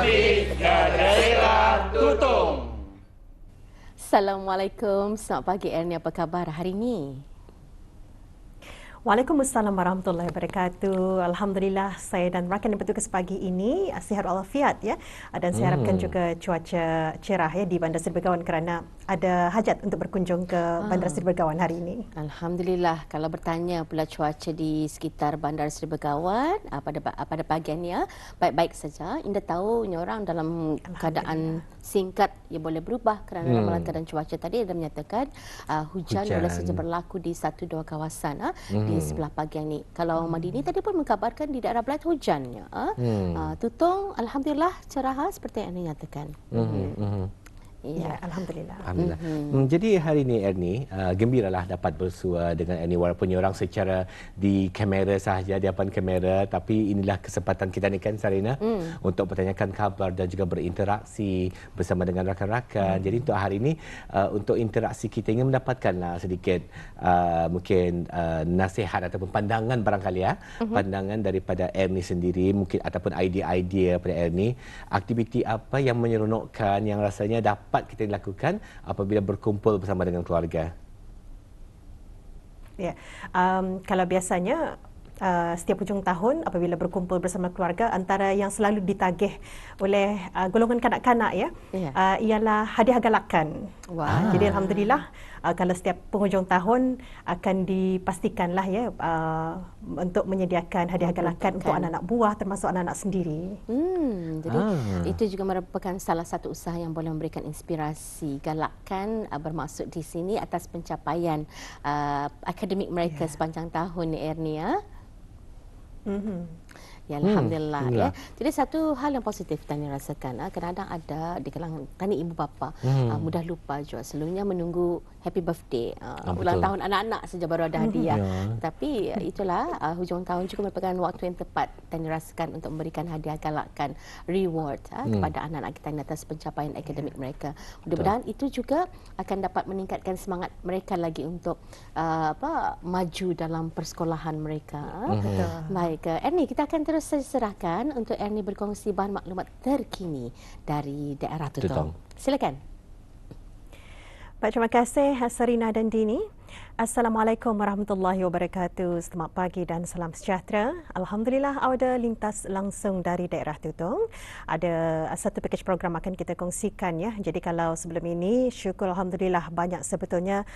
kami gara-gara tutung. Assalamualaikum. Selamat pagi Ernie. Apa khabar hari ini? Waalaikumsalam warahmatullahi wabarakatuh. Alhamdulillah saya dan rakan yang bertugas pagi ini sihat walafiat ya. Dan saya harapkan hmm. juga cuaca cerah ya di Bandar Seri Begawan kerana ada hajat untuk berkunjung ke Bandar ah. Seri Begawan hari ini. Alhamdulillah kalau bertanya pula cuaca di sekitar Bandar Seri Begawan ah, pada pada pagi ini ya baik-baik saja. Indah tahu orang dalam keadaan singkat ia boleh berubah kerana hmm. ramalan keadaan cuaca tadi ada menyatakan uh, hujan, hujan boleh saja berlaku di satu dua kawasan uh, hmm. Di sebelah pagi ini. Kalau hmm. Madini tadi pun mengkabarkan di daerah Belat hujannya. Uh, hmm. uh, Tutong alhamdulillah cerah seperti yang dinyatakan. Hmm. Hmm. Hmm. Ya, alhamdulillah. Alhamdulillah. Mm-hmm. Jadi hari ini Ernie uh, gembiralah dapat bersua dengan Ernie walaupun orang secara di kamera sahaja di hadapan kamera tapi inilah kesempatan kita ni kan Sarina mm. untuk bertanyakan kabar dan juga berinteraksi bersama dengan rakan-rakan. Mm. Jadi untuk hari ini uh, untuk interaksi kita ingin mendapatkanlah sedikit uh, mungkin uh, nasihat ataupun pandangan barangkali ya, mm-hmm. pandangan daripada Ernie sendiri mungkin ataupun idea-idea pada Ernie aktiviti apa yang menyeronokkan yang rasanya dapat dapat kita lakukan apabila berkumpul bersama dengan keluarga? Ya, um, kalau biasanya uh, setiap hujung tahun apabila berkumpul bersama keluarga antara yang selalu ditagih oleh uh, golongan kanak-kanak ya yeah. uh, ialah hadiah galakan. Wow. Uh, jadi alhamdulillah uh, kalau setiap penghujung tahun akan dipastikanlah ya uh, untuk menyediakan hadiah galakan untuk anak-anak buah termasuk anak-anak sendiri. Hmm, jadi ah. itu juga merupakan salah satu usaha yang boleh memberikan inspirasi galakan uh, bermaksud di sini atas pencapaian uh, akademik mereka yeah. sepanjang tahun ni Ernia. Mm-hmm. Ya, Alhamdulillah. Hmm, ya. Jadi satu hal yang positif Tani rasakan, kadang-kadang ada di kalangan Tani ibu bapa hmm. Ah, mudah lupa juga selalunya menunggu happy birthday uh, ulang tahun anak-anak saja baru ada hadiah. Ya. Tapi itulah uh, hujung tahun juga merupakan waktu yang tepat Tani rasakan untuk memberikan hadiah galakan reward uh, hmm. kepada anak-anak kita atas pencapaian akademik ya. mereka. Mudah-mudahan itu juga akan dapat meningkatkan semangat mereka lagi untuk uh, apa maju dalam persekolahan mereka. Hmm. Betul. Baik, uh, Ernie kita akan terus serahkan untuk Ernie berkongsi bahan maklumat terkini dari daerah Tutong. Silakan. Baik, terima kasih Hasarina dan Dini. Assalamualaikum warahmatullahi wabarakatuh. Selamat pagi dan salam sejahtera. Alhamdulillah ada lintas langsung dari daerah Tutong. Ada satu package program akan kita kongsikan ya. Jadi kalau sebelum ini syukur alhamdulillah banyak sebetulnya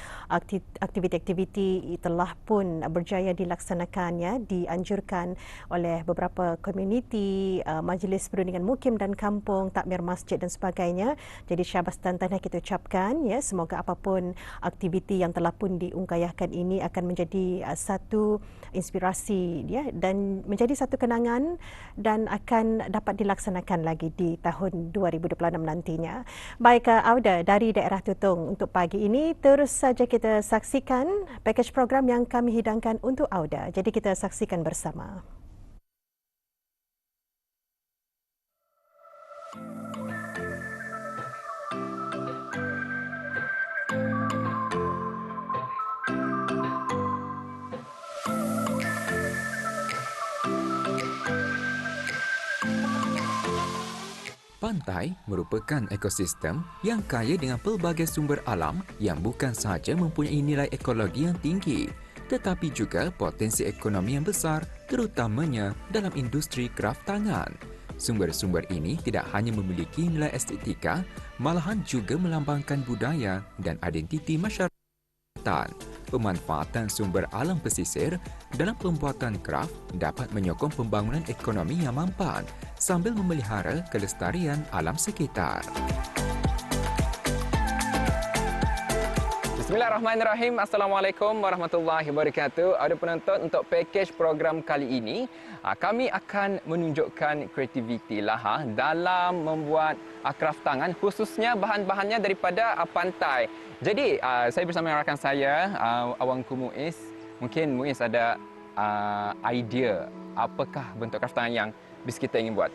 aktiviti-aktiviti telah pun berjaya dilaksanakan ya, dianjurkan oleh beberapa komuniti, uh, majlis perundingan mukim dan kampung, takmir masjid dan sebagainya. Jadi syabas dan tahniah kita ucapkan ya, semoga apapun aktiviti yang telah pun diungkayahkan ini akan menjadi uh, satu inspirasi ya dan menjadi satu kenangan dan akan dapat dilaksanakan lagi di tahun 2026 nantinya. Baik uh, Auda dari daerah Tutong untuk pagi ini terus saja kita saksikan package program yang kami hidangkan untuk Auda. Jadi kita saksikan bersama. Pantai merupakan ekosistem yang kaya dengan pelbagai sumber alam yang bukan sahaja mempunyai nilai ekologi yang tinggi tetapi juga potensi ekonomi yang besar terutamanya dalam industri kraft tangan. Sumber-sumber ini tidak hanya memiliki nilai estetika malahan juga melambangkan budaya dan identiti masyarakat pemanfaatan sumber alam pesisir dalam pembuatan kraft dapat menyokong pembangunan ekonomi yang mampan sambil memelihara kelestarian alam sekitar. Bismillahirrahmanirrahim. Assalamualaikum warahmatullahi wabarakatuh. Ada penonton untuk package program kali ini, ah, kami akan menunjukkan kreativiti Laha dalam membuat kraft tangan khususnya bahan-bahannya daripada ah, pantai. Jadi saya bersama rakan saya Awangku Muiz. Mungkin Muiz ada idea apakah bentuk kraftangan yang bis kita ingin buat?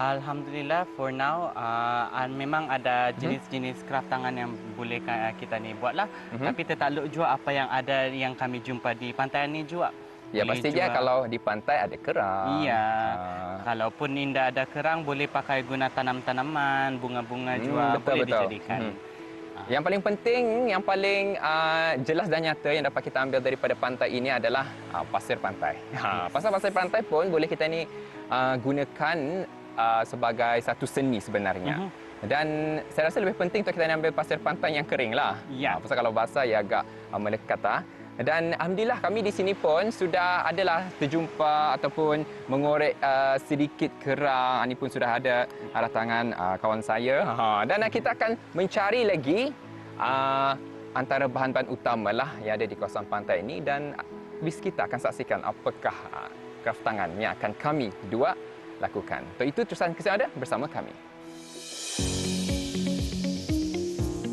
Alhamdulillah for now uh, memang ada mhm. jenis-jenis kraftangan yang boleh kita ni buatlah. Mm-hmm. Tapi tertakluk juga apa yang ada yang kami jumpa di pantai ni juga. Ya pasti je kalau di pantai ada kerang. Iya. Uh. Kalaupun indah ada kerang boleh pakai guna tanam-tanaman, bunga-bunga hmm, juga betul, boleh betul. dijadikan. Hmm. Yang paling penting, yang paling uh, jelas dan nyata yang dapat kita ambil daripada pantai ini adalah uh, pasir pantai. Ha, pasal pasir pantai pun boleh kita ni uh, gunakan uh, sebagai satu seni sebenarnya. Uh-huh. Dan saya rasa lebih penting untuk kita ambil pasir pantai yang kering lah. Ya. Uh, pasal kalau basah, ia agak uh, melekat. Uh. Dan Alhamdulillah kami di sini pun sudah adalah terjumpa ataupun mengorek uh, sedikit kerang. Ini pun sudah ada arah tangan uh, kawan saya. Ha, dan uh, kita akan mencari lagi uh, antara bahan-bahan utama lah yang ada di kawasan pantai ini. Dan bis kita akan saksikan apakah uh, kraft tangan yang akan kami dua lakukan. Untuk itu terusan kesihatan ada bersama kami.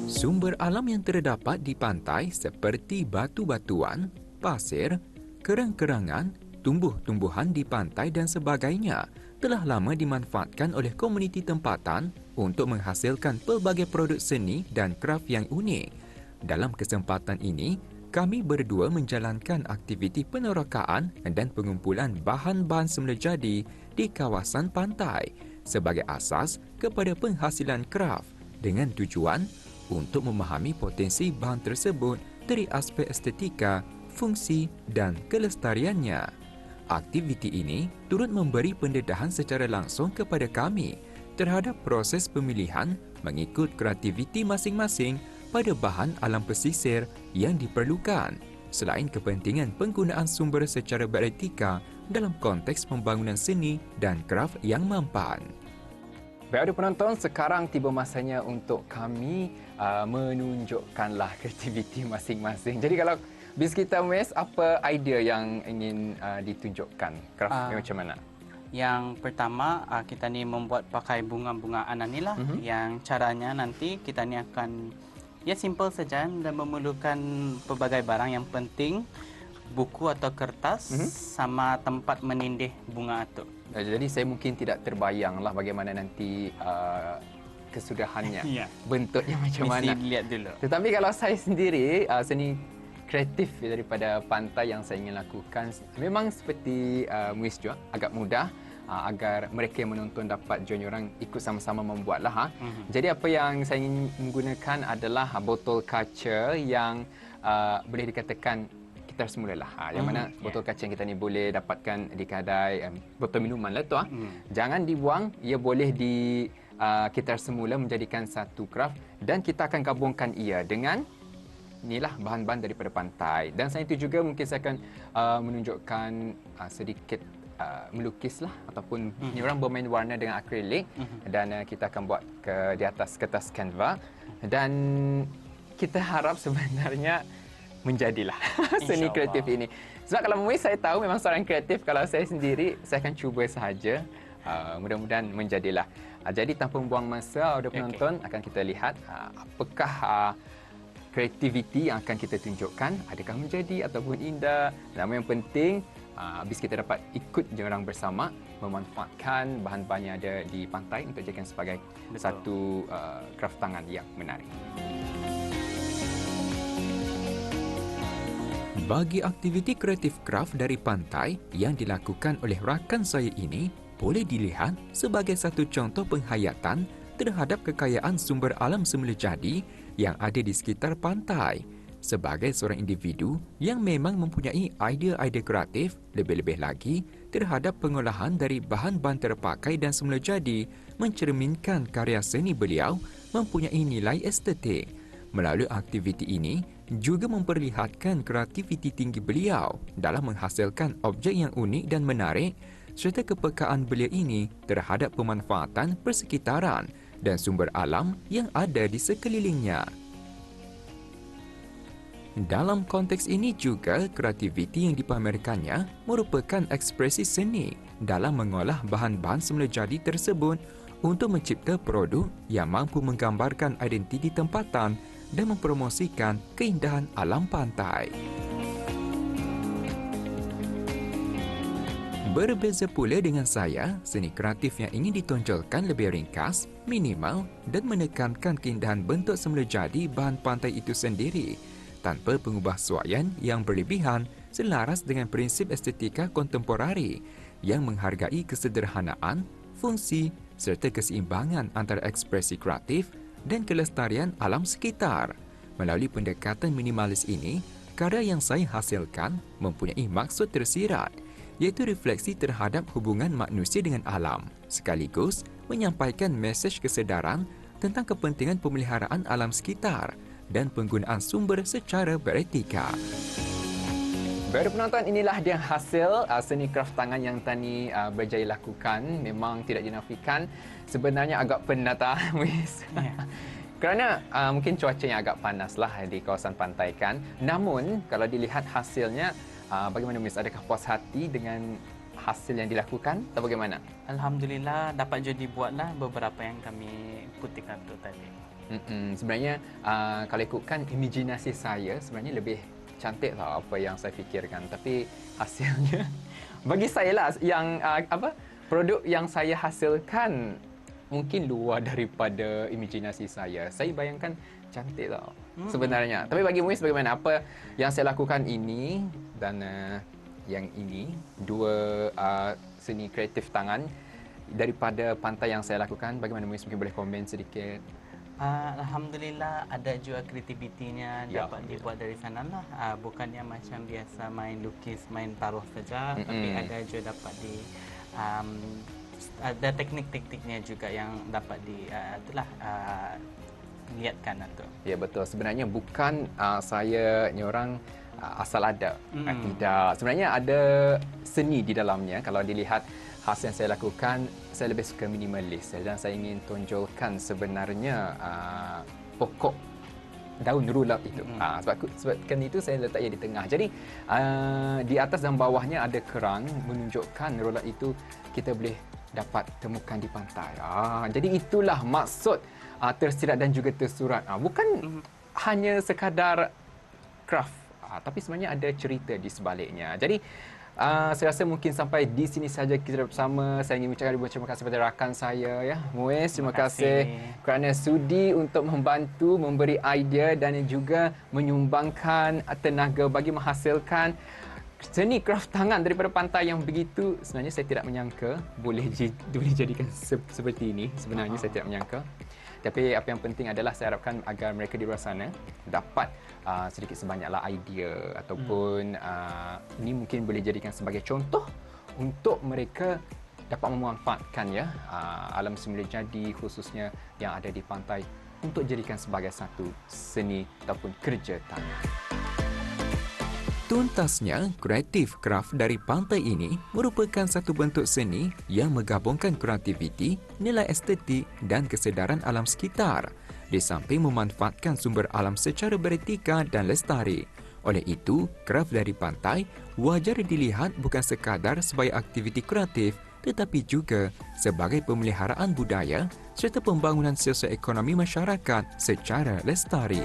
Sumber alam yang terdapat di pantai seperti batu-batuan, pasir, kerang-kerangan, tumbuh-tumbuhan di pantai dan sebagainya telah lama dimanfaatkan oleh komuniti tempatan untuk menghasilkan pelbagai produk seni dan kraf yang unik. Dalam kesempatan ini, kami berdua menjalankan aktiviti penerokaan dan pengumpulan bahan-bahan semula jadi di kawasan pantai sebagai asas kepada penghasilan kraf dengan tujuan untuk memahami potensi bahan tersebut dari aspek estetika, fungsi dan kelestariannya. Aktiviti ini turut memberi pendedahan secara langsung kepada kami terhadap proses pemilihan mengikut kreativiti masing-masing pada bahan alam pesisir yang diperlukan selain kepentingan penggunaan sumber secara beretika dalam konteks pembangunan seni dan kraf yang mampan. Baik, ada penonton, sekarang tiba masanya untuk kami uh, menunjukkanlah kreativiti masing-masing. Jadi kalau bis kita mes apa idea yang ingin uh, ditunjukkan? Craft uh, macam mana? Yang pertama uh, kita ni membuat pakai bunga-bunga lah. Uh-huh. Yang caranya nanti kita ni akan ya simple saja dan memerlukan pelbagai barang yang penting buku atau kertas uh-huh. sama tempat menindih bunga itu. Eh, jadi saya mungkin tidak terbayanglah bagaimana nanti uh, kesudahannya, ya. bentuknya macam Mesti mana. Mesti lihat dulu. Tetapi kalau saya sendiri, uh, seni kreatif daripada pantai yang saya ingin lakukan, memang seperti uh, Muiz juga, agak mudah uh, agar mereka yang menonton dapat join orang ikut sama-sama membuatlah. Ha. Uh-huh. Jadi apa yang saya ingin menggunakan adalah botol kaca yang uh, boleh dikatakan kita semula lah. Ha, yang hmm, mana yeah. botol kaca yang kita ni boleh dapatkan di kedai um, botol minuman lah tu. Ha. Hmm. Jangan dibuang, ia boleh di uh, kita semula menjadikan satu craft dan kita akan gabungkan ia dengan inilah bahan-bahan daripada pantai. Dan selain itu juga mungkin saya akan uh, menunjukkan uh, sedikit uh, melukis lah ataupun mm-hmm. ni orang bermain warna dengan akrilik mm-hmm. dan uh, kita akan buat ke di atas kertas canva dan kita harap sebenarnya menjadilah seni kreatif ini. Sebab kalau mungkin saya tahu memang seorang kreatif, kalau saya sendiri, saya akan cuba sahaja. Uh, mudah-mudahan menjadilah. Uh, jadi tanpa membuang masa, ada penonton okay. akan kita lihat uh, apakah uh, kreativiti yang akan kita tunjukkan. Adakah menjadi ataupun indah. Nama yang penting, habis kita dapat ikut orang bersama memanfaatkan bahan-bahan yang ada di pantai untuk jadikan sebagai Betul. satu uh, kraft tangan yang menarik. Bagi aktiviti kreatif kraft dari pantai yang dilakukan oleh rakan saya ini boleh dilihat sebagai satu contoh penghayatan terhadap kekayaan sumber alam semula jadi yang ada di sekitar pantai. Sebagai seorang individu yang memang mempunyai idea-idea kreatif lebih-lebih lagi terhadap pengolahan dari bahan-bahan terpakai dan semula jadi mencerminkan karya seni beliau mempunyai nilai estetik. Melalui aktiviti ini, juga memperlihatkan kreativiti tinggi beliau dalam menghasilkan objek yang unik dan menarik serta kepekaan beliau ini terhadap pemanfaatan persekitaran dan sumber alam yang ada di sekelilingnya. Dalam konteks ini juga, kreativiti yang dipamerkannya merupakan ekspresi seni dalam mengolah bahan-bahan semula jadi tersebut untuk mencipta produk yang mampu menggambarkan identiti tempatan dan mempromosikan keindahan alam pantai. Berbeza pula dengan saya, seni kreatif yang ingin ditonjolkan lebih ringkas, minimal dan menekankan keindahan bentuk semula jadi bahan pantai itu sendiri tanpa pengubah suaian yang berlebihan selaras dengan prinsip estetika kontemporari yang menghargai kesederhanaan, fungsi serta keseimbangan antara ekspresi kreatif dan kelestarian alam sekitar. Melalui pendekatan minimalis ini, karya yang saya hasilkan mempunyai maksud tersirat iaitu refleksi terhadap hubungan manusia dengan alam sekaligus menyampaikan mesej kesedaran tentang kepentingan pemeliharaan alam sekitar dan penggunaan sumber secara beretika. Baru penonton, inilah dia hasil uh, seni kraft tangan yang Tani uh, berjaya lakukan. Memang tidak dinafikan. Sebenarnya agak penat, ah, Miss. Yeah. Kerana uh, mungkin cuaca yang agak panas lah di kawasan pantai kan. Namun, kalau dilihat hasilnya, uh, bagaimana Miss? Adakah puas hati dengan hasil yang dilakukan atau bagaimana? Alhamdulillah dapat jadi buatlah beberapa yang kami putihkan tu tadi. Mm-mm. Sebenarnya uh, kalau ikutkan imajinasi saya sebenarnya lebih cantik tau apa yang saya fikirkan tapi hasilnya bagi saya lah yang uh, apa produk yang saya hasilkan mungkin luar daripada imajinasi saya saya bayangkan cantik tau hmm. sebenarnya tapi bagi Muiz bagaimana apa yang saya lakukan ini dan uh, yang ini dua uh, seni kreatif tangan daripada pantai yang saya lakukan bagaimana Muiz mungkin boleh komen sedikit Uh, Alhamdulillah ada juga kreativitinya ya, dapat dibuat dari sana lah. Uh, bukannya macam biasa main lukis, main taruh saja, mm-hmm. tapi ada juga dapat di um, ada teknik-tekniknya juga yang dapat di uh, itulah uh, lihatkan atau. Ya betul. Sebenarnya bukan uh, saya ni orang asal ada. Mm. Uh, tidak. Sebenarnya ada seni di dalamnya kalau dilihat hasil yang saya lakukan saya lebih suka minimalis dan saya ingin tunjukkan sebenarnya uh, pokok daun rulap itu. Hmm. Uh, sebab sebabkan itu saya letaknya di tengah. Jadi uh, di atas dan bawahnya ada kerang menunjukkan rulap itu kita boleh dapat temukan di pantai. Uh, jadi itulah maksud uh, tersirat dan juga tersurat. Uh, bukan hmm. hanya sekadar craft uh, tapi sebenarnya ada cerita di sebaliknya. Jadi Uh, saya rasa mungkin sampai di sini saja kita bersama. Saya ingin mengucapkan ribuan terima kasih kepada rakan saya ya. Muiz, terima, terima kasih. kasih kerana sudi untuk membantu memberi idea dan juga menyumbangkan tenaga bagi menghasilkan seni kraft tangan daripada pantai yang begitu sebenarnya saya tidak menyangka boleh boleh jadikan seperti ini sebenarnya uh-huh. saya tidak menyangka tapi apa yang penting adalah saya harapkan agar mereka di luar sana dapat uh, sedikit sebanyaklah idea ataupun hmm. uh, ini mungkin boleh jadikan sebagai contoh untuk mereka dapat memanfaatkan ya uh, alam semula jadi khususnya yang ada di pantai untuk jadikan sebagai satu seni ataupun kerja tangan. Tuntasnya, kreatif craft dari pantai ini merupakan satu bentuk seni yang menggabungkan kreativiti, nilai estetik dan kesedaran alam sekitar di samping memanfaatkan sumber alam secara beretika dan lestari. Oleh itu, craft dari pantai wajar dilihat bukan sekadar sebagai aktiviti kreatif tetapi juga sebagai pemeliharaan budaya serta pembangunan sosioekonomi masyarakat secara lestari.